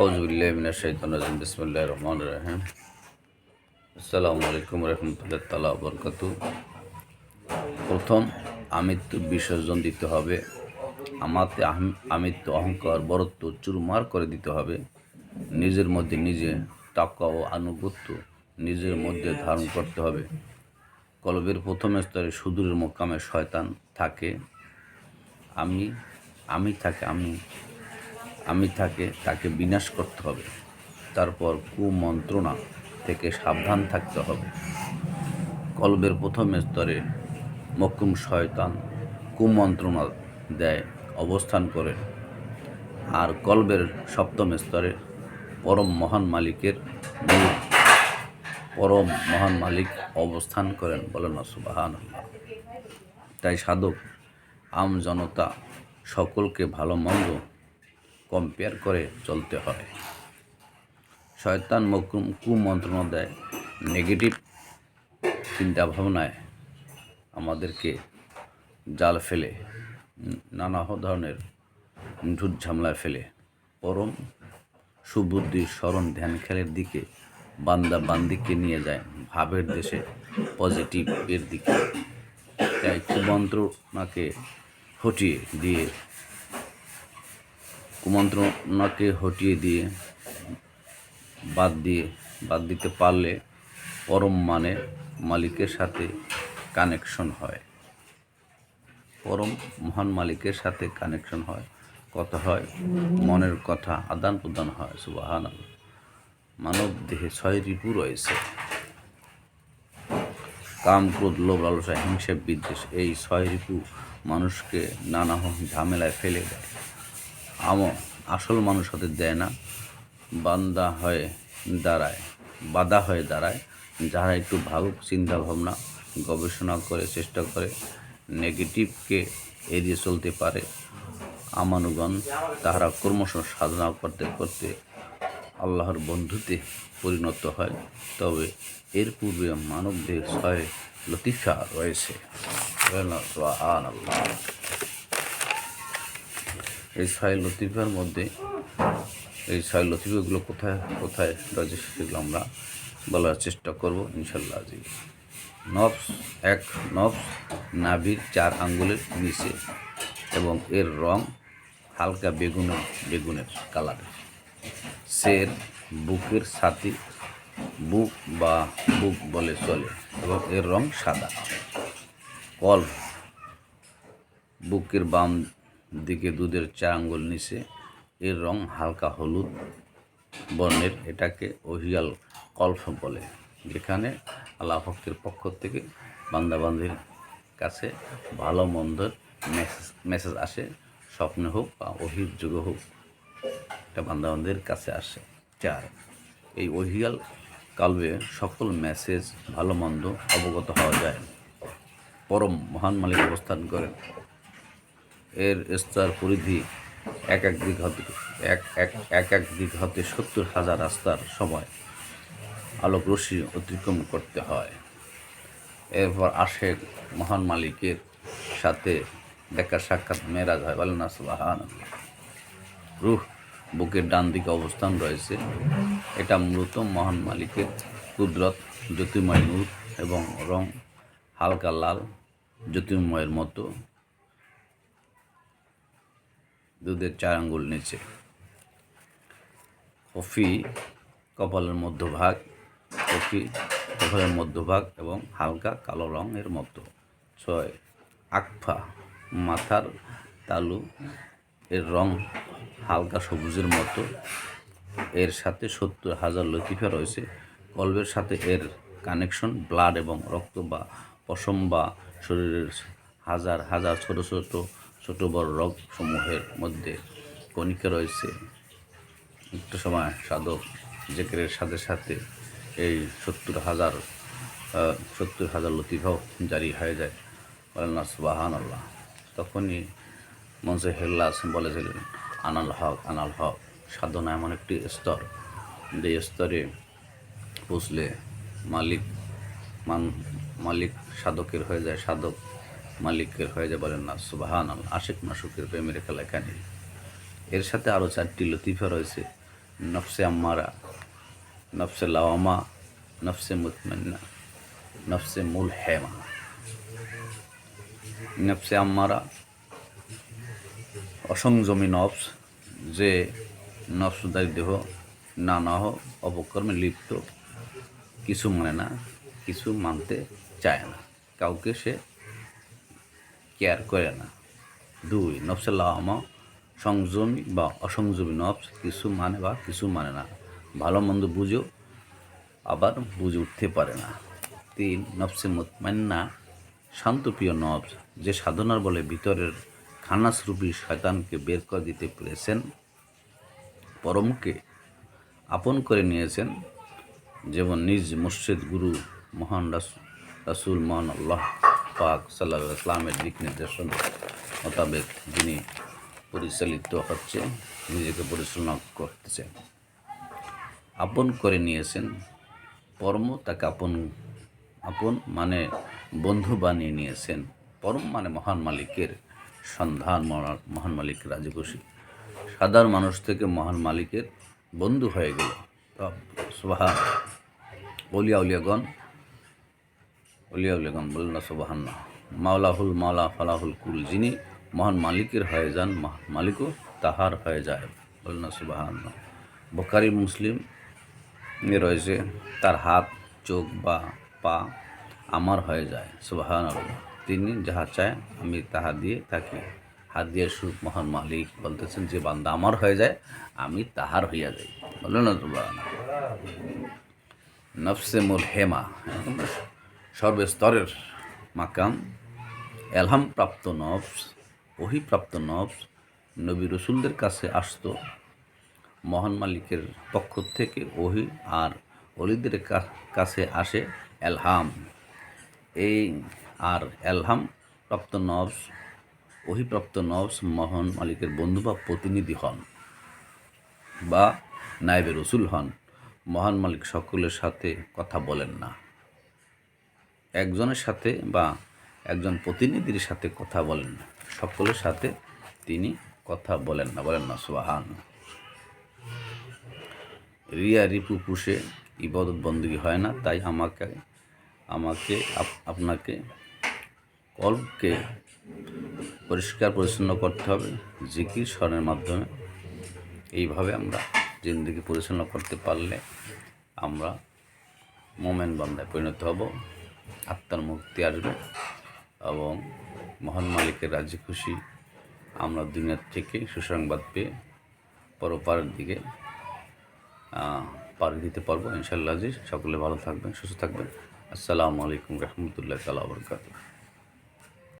আউজবিল্লাহিমিনাশাইতানিম বিসমুল্লাহ রহমান রাহিম আসসালামু আলাইকুম রহমতুল্লাহ তালা বরকাত প্রথম, আমিত্ব বিসর্জন দিতে হবে। আমাতে আমিত্ব অহংকার, বরত্ব, চুরমার করে দিতে হবে। নিজের মধ্যে নিজে টাকা ও আনুগত্য নিজের মধ্যে ধারণ করতে হবে। কলবের প্রথম স্তরে সুদূরের মোকামে শয়তান থাকে। আমি আমি থাকে, আমি আমি থাকে, তাকে বিনাশ করতে হবে। তারপর কুমন্ত্রণা থেকে সাবধান থাকতে হবে। কলবের প্রথম স্তরে মকুম শয়তান কুমন্ত্রণা দেয়, অবস্থান করে। আর কলবের সপ্তম স্তরে পরম মহান মালিকের পরম মহান মালিক অবস্থান করেন বলেন সুবাহান তাই সাধক, আম জনতা সকলকে ভালো মন্দ কম্পেয়ার করে চলতে হয়। শয়তান কুমন্ত্রণা দেয় নেগেটিভ চিন্তা ভাবনায় আমাদেরকে জাল ফেলে নানা ধরনের ঝুট ঝামলায় ফেলে। পরম সুবুদ্ধির স্মরণ ধ্যান খেলের দিকে বান্দা বান্দিকে নিয়ে যায়, ভাবের দেশে পজিটিভ এর দিকে। তাই কুমন্ত্রণাকে হটিয়ে দিয়ে কুমন্ত্রণাকে হটিয়ে দিয়ে, বাদ দিয়ে, বাদ দিতে পারলে পরম মানে মালিকের সাথে কানেকশন হয়। পরম মহান মালিকের সাথে কানেকশন হয়। কথা হয়, মনের কথা আদান প্রদান হয় সুবাহান মানব দেহে ছয় রিপু রয়েছে। কাম, ক্রোধ, লোভ, লালসা, হিংসা, বিদ্বেষ, এই ছয় রিপু মানুষকে নানা ঝামেলায় ফেলে দেয়। আমো আসল মানুষ হতে দেয় না, বান্দা হয়ে দাঁড়ায় বাধা হয়ে দাঁড়ায়। যারা একটু ভাবুক চিন্তা ভাবনা গবেষণা করে, চেষ্টা করে, নেগেটিভকে এড়িয়ে চলতে পারে, আমানুগণ তাহারা ক্রমশ সাধনা করতে করতে আল্লাহর বন্ধুতে পরিণত হয়। তবে এর পূর্বে মানবদের ছয় লতিফা রয়েছে। আল্লাহ এই ছয় লতিফার মধ্যে, এই ছয় লতিফাগুলো কোথায় কোথায় রয়েছে সেগুলো আমরা বলার চেষ্টা করব ইনশাল্লাহ আজি। নবস এক নবস নাভির চার আঙ্গুলের নিচে এবং এর রং হালকা বেগুনের বেগুনের কালারের সের বুকের ছাতি, বুক বা বুক বলে চলে এবং এর রং সাদা। কল বুকের বাম দিকে দুধের চা আঙ্গুল নিচে, এর রং হালকা হলুদ বর্ণের, এটাকে ওহিয়াল কল্প বলে, যেখানে আল্লাহ ভক্তের পক্ষ থেকে বান্দাবান্দির কাছে ভালো মন্দের মেসেজ মেসেজ আসে, স্বপ্নে হোক বা অহির যুগে হোক, এটা বান্দাবান্দির কাছে আসে। চার, এই ওহিয়াল কালবে সকল মেসেজ ভালো মন্দ অবগত হওয়া যায়। পরম মহান মালিক অবস্থান করেন। এর স্তর পরিধি এক এক দিক এক এক এক এক দিক হতে সত্তর হাজার রাস্তার সময়। আলোক রশ্মি অতিক্রম করতে হয়। এরপর আসে মহান মালিকের সাথে দেখা সাক্ষাৎ মেরাজ হয়। বলেন রুহ, বুকের ডান দিকে অবস্থান রয়েছে। এটা মূলত মহান মালিকের কুদরত, জ্যোতির্ময় নূর এবং রং হালকা লাল, জ্যোতির্ময়ের মতো। দুধের চার আঙ্গুল নিচে। কফি কপালের মধ্যভাগ, কফি কপালের মধ্যভাগ এবং হালকা কালো রঙের মতো। ছয়, আকফা মাথার তালু এর রং হালকা সবুজের মতো। এর সাথে সত্তর হাজার লতিফা রয়েছে। কলবের সাথে এর কানেকশন ব্লাড এবং রক্ত বা পশম বা শরীরের হাজার হাজার ছোট ছোট ছোট বড় রোগসমূহের মধ্যে কণিকা রয়েছে। একটু সময় সাধক জেকেরের সাথে সাথে এই সত্তর হাজার সত্তর হাজার লতিফাও জারি হয়ে যায়। বলেন না সুবাহান আল্লাহ তখনই মনসে হেল্লাস বলেছিলেন আনাল হক আনাল হক। সাধনা এমন একটি স্তর। যে স্তরে পৌঁছলে মালিক মান, মালিক সাধকের হয়ে যায় সাধক। মালিকের হয়ে যায় বলেন না সুবাহান আল্লাহ আশেক মাসুকের প্রেমের খেলা এখানে এর সাথে আরও চারটি লতিফা রয়েছে, নফসে আম্মারা, নফসে লাওয়ামা, নফসে মুতমান্না, নফসে মুল হেমা নফসে আম্মারা, অসংযমী নফস, যে নফসদারি দেহ নানা অপকর্মে লিপ্ত, কিছু মানে না, কিছু মানতে চায় না। কাউকে সে কেয়ার করে না। দুই আমা সংযমী বা অসংযমী নফস কিছু মানে বা কিছু মানে না। ভালো মন্দ বুঝো, আবার বুঝে উঠতে পারে না। তিন, নফসে মুতমান্না শান্তপ্রিয় নফস, যে সাধনার বলে ভিতরের খানাসরূপী শয়তানকে বের করে দিতে পেরেছেন, পরমকে আপন করে নিয়েছেন, যেমন নিজ মুর্শিদ গুরু মহান রাস- রাসুল মহান আল্লাহ। পাক সাল্লাহ ইসলামের দিক নির্দেশন মোতাবেক যিনি পরিচালিত হচ্ছে নিজেকে পরিচালনা করতেছেন আপন করে নিয়েছেন, পরম তাকে আপন আপন মানে বন্ধু বানিয়ে নিয়েছেন। পরম মানে মহান মালিকের সন্ধান মহান- মহান মালিকের রাজি সাধারণ মানুষ থেকে মহান মালিকের বন্ধু হয়ে গেল। সুবাহা অলিয়া উলিয়াগণ অলিয়া উলিয়াগণ বললেন সুবাহান্না মাওলাহুল মাওলা ফালাহুল কুল যিনি মহান মালিকের হয়ে যান মালিকও তাহার হয়ে যায়। বললেন সুবাহান্না বোকারি মুসলিম রয়েছে, তার হাত, চোখ বা পা আমার হয়ে যায় সুবাহান তিনি যাহা চায় আমি তাহা দিয়ে থাকি। হাত দিয়ে সুখ মহান মালিক বলতেছেন, যে বান্দা আমার হয়ে যায়, আমি তাহার হইয়া যাই। বললেন সুবাহান নফসে মুল হেমা সর্বস্তরের মাকাম এলহাম প্রাপ্ত নফস ওহিপ্রাপ্ত নফস নবী রসুলদের কাছে আসতো। মহান মালিকের পক্ষ থেকে ওহি আর অলিদের কাছে আসে এলহাম। এই আর এলহাম প্রাপ্ত নবস ওহিপ্রাপ্ত নবস মহান মালিকের বন্ধু বা প্রতিনিধি হন বা নায়েবে রসুল হন। মহান মালিক সকলের সাথে কথা বলেন না। একজনের সাথে বা একজন প্রতিনিধির সাথে কথা বলেন না। সকলের সাথে তিনি কথা বলেন না বলেন না সোহান রিয়া রিপু পুষে ইবাদত বন্দী হয় না, তাই আমাকে আমাকে আপনাকে কল্পকে পরিষ্কার পরিচ্ছন্ন করতে হবে, জিকির স্মরণের মাধ্যমে। এইভাবে আমরা জিন্দগি পরিচালনা করতে পারলে আমরা মোমেন বান্দায় পরিণত হব। আত্মার মুক্তি আসবে এবং মহান মালিকের রাজ্যে খুশি। আমরা দুনিয়ার থেকে সুসংবাদ পেয়ে পরপারের দিকে পাড়ি দিতে পারব। ইনশাল্লাহ সকলে ভালো থাকবেন, সুস্থ থাকবেন। আসসালামু আলাইকুম রহমতুল্লাহ তালা বরকাত